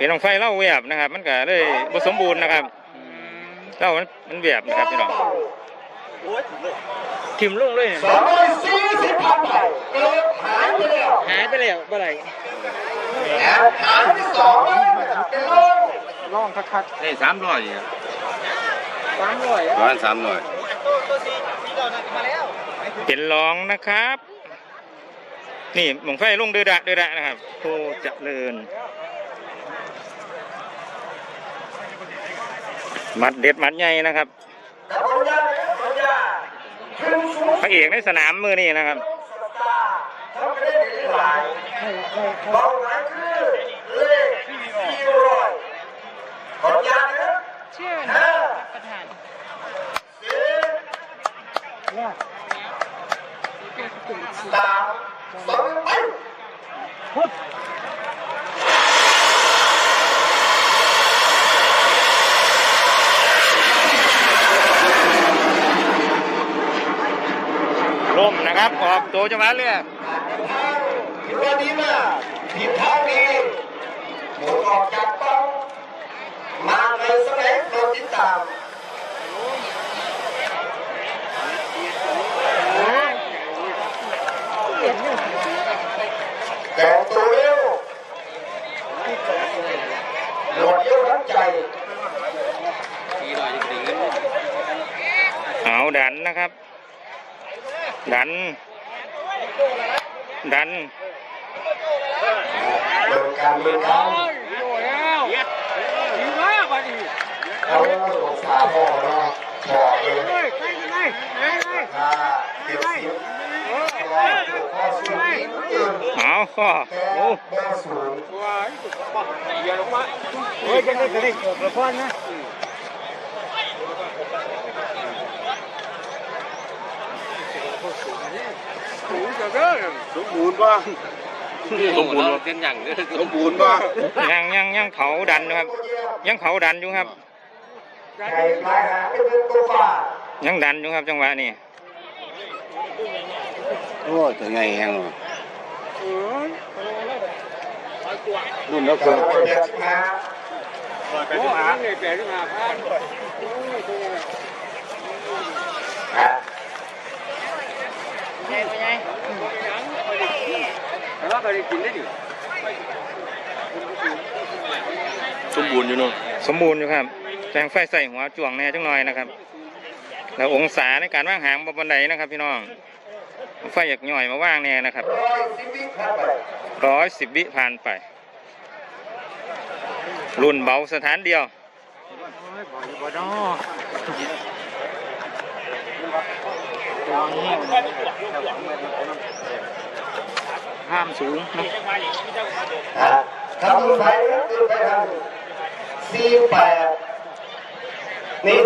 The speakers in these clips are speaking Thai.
เป็นของไฟเล่าแวบนะครับ มันก็เลยบ่สมบูรณ์นะครับเล่ามันมันแวบนะครับพี่น้องทิมลงเลยสองร้อยสี่สิบพันไปเกิดหายไปแล้วหายไปแล้วเมื่อไหร่แอบหายที่สองเลยเป็นลงล่องคักได้สามร้อยๆสามร้อยร้อยสามร้อยเป็นรองนะครับ นี่หมองไฟลงเดือดะเดือดะนะครับโพเจริญ มัดเด็ดมัดใหญ่นะครับพระเอกในสนามมือนี่นะครับเขาไม่ได้ดีหลายเบาหลายคือเลขสี่ร้อยขออนุญาตนะห้าประธานสี่สามสองไป ลมนะ ครับออกตัวจังหวะเรือถือว่าดีมากผิดทางดีหมุนออกจากเป้ามาในสเน็กโดนติดตามแต่งตัวเร็วโหลดเยอะทั้งใจเอาดันนะครับ ดัน ดันเดินการเดินการโอ้แล้วดีมากวันนี้เขาสงสารพ่อนะพ่อเองเฮ้ยใครกันไงไปไปเอพ่อสูงอื่นเอาข้อโอ้สูงว้ายเดี๋ยลงมาเฮ้ยกันได้กันได้กระ พอนนะสมบูรณ์ป่ะสมบูรณ์เป็นอย่างสมบูรณ์ป่ะยังยังยังเผาดันอยู่ครับ ยังเผาดันอยู่ครับยังดันอยู่ครับจังหวะนี้โอ้ตัวใหญ่แห้งเอ้ยรุ่นแล้วเกิเกินเป็นแบบมาโอ้ยนี่แปดสิบห้าพันโอ้ยตัว ฮะ ใหญ่กว่าใหญ่ แต่ ว่าไปได้กินได้ดิสมบูรณ์อยู่นู่นสมบูรณ์อยู่ครับแสงไฟใส่หัวจ่วงแน่จังหน่อยนะครับ แล้วองศาในการว่างหางบนบันไดนะครับ พี่น้อง ไฟอยากหน่อยมาว่างแน่นะครับร้อยสิบวิผ่านไปร้อยสิบวิผ่านไปรุ่นเบาสถานเดียวบ่ดอ ห้ามสูงนะฮะทำดูไปนะดูไปทำสี่แปดนี่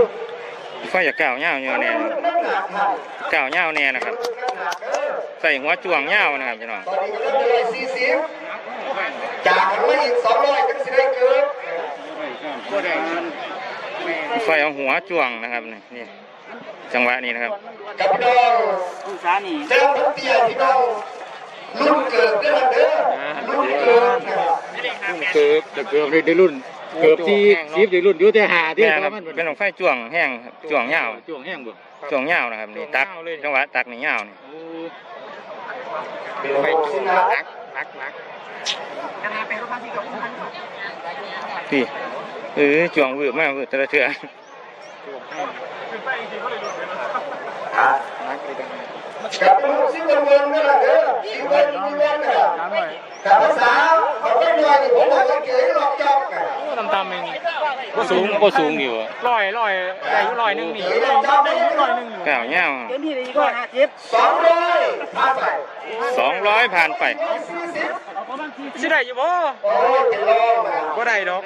ไฟอย่ากก้าวเงาเงาแน่น้ำหนักท่านก้าวเงาวแน่นะครับ ใส่หัวจ่วงเงานะครับพี่น้องตอนนี้ก็ได้สี่สิบจากกันมาอีกสองร้อยก็สิได้เกินบ่เอาหัวจ่วงนะครับนี่จังหวะนี้นะครับกับพี่น้องเจ้าทั้งเตี้ยพี่น้อง รุ่นเกิดเด้อเด้อรุ่นเกิดนะครับเกือบจะเกือบได้รุ่นเกือบที่สิบได้รุ่นอยู่แต่หาที่แม่ครับมันเป็นของไฟจ่วงแห้งครับจ่วงเงาวจ่วงแห้งบ่จ่วงเงาวนะครับนี่ตักจังหวะตักนี่เงาวนี่เป็นไปที่นักนักนักนักพี่เออจ่วงวืบมากวืบแต่ละเถื่ออะนักเลยกัน กับลูกซิงเกิลเวิร์นนั่นแหละเด้อซิงเกิลซิงเกิลนะครับแต่ภาษาเขาไม่รวยนี่ผมบอกว่าเก๋หลอกจอกกันตำตำเองก็สูงก็สูงอยู่ลอยลอยได้อยู่ลอยหนึ่งนี่เก๋หลอกจอกได้ยังไงก้าวเงาวเต็มที่ได้ก็ห้าสิบสองร้อยพาไปสองร้อยผ่านไปสี่สิบสิได้อยู่บ่โอ้ยเป็นร้อยนะบ่ได้ดอก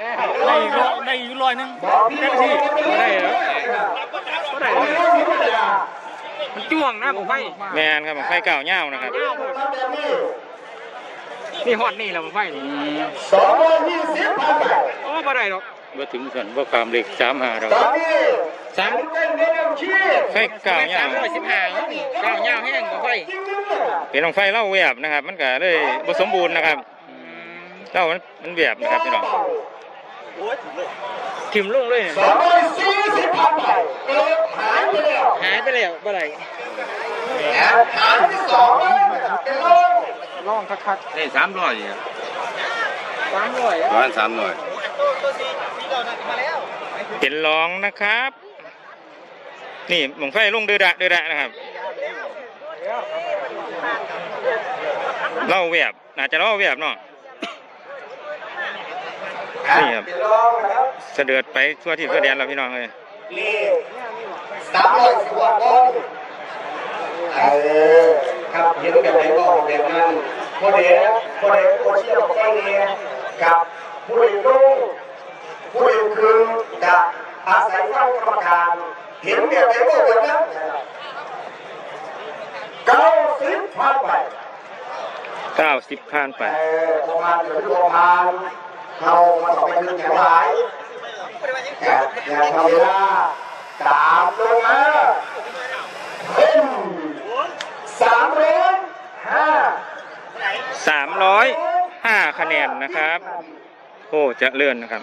ได้อีกร้อยได้อยู่ลอยหนึ่งบอกพี่บอกพี่บ่ได้เหรอบ่ได้ มาด่ามันจ้วงนะผมไฟแมนครับของไฟก้าวเงาวนะครับทำแบบนี้นี่ฮอดนี่แหละผมไฟนี่สองร้อยยี่สิบพาไปโอ้บ่ได้ดอกว่าถึงสันว่าความเล็กสามหาเราตอนนี้สามเต้นเร็วชี้ไฟก้าวเงาสามวร้อยสิบห้าก้าวยาวแห้งผมไฟจริงๆเนี่ยเป็นของไฟเล่าแวบนะครับ มันก็เลยบ่สมบูรณ์นะครับเจ้ามันมันแบบนะครับพี่น้อง ทิมลงเลยสองร้อยสี่สิบพันไปเกิดหายไปแล้วหายไปแล้วบ่ไรแหมหายที่สองเลยเป็นลงล่องคักได้สามร้อยๆสามร้อยประมาณสามร้อยเป็นรองนะครับ นี่หมองไฟลงเดือดะเดือดะนะครับ เล่าแวบน่าจะเล่าแวบเนาะ นี่ครับเป็นลงนะครับเสด็จไปทั่วที่ทั่วแดนแล้วพี่น้องเลยนี่สามร้อยสิบกว่าคนเออครับเห็นแบบไหนก็แบบนั้นผู้เด็กผู้เด็กผู้เชี่ยวชาญเนี่ยกับผู้เด็กลุงผู้เด็กคือจะอาศัยฟังกรรมการเห็นแบบไหนก็แบบนั้นเก้าสิบพันไปเก้าสิบผ่านไปเออประมาณเดือนประมาณ เรามาต่อไปถึงแถวหลายอย่าอย่าทำเวลาตามลงมาเป็นสามร้อยห้าสามร้อยห้าคะแนนนะครับ โอ้ จะเลื่อนนะครับ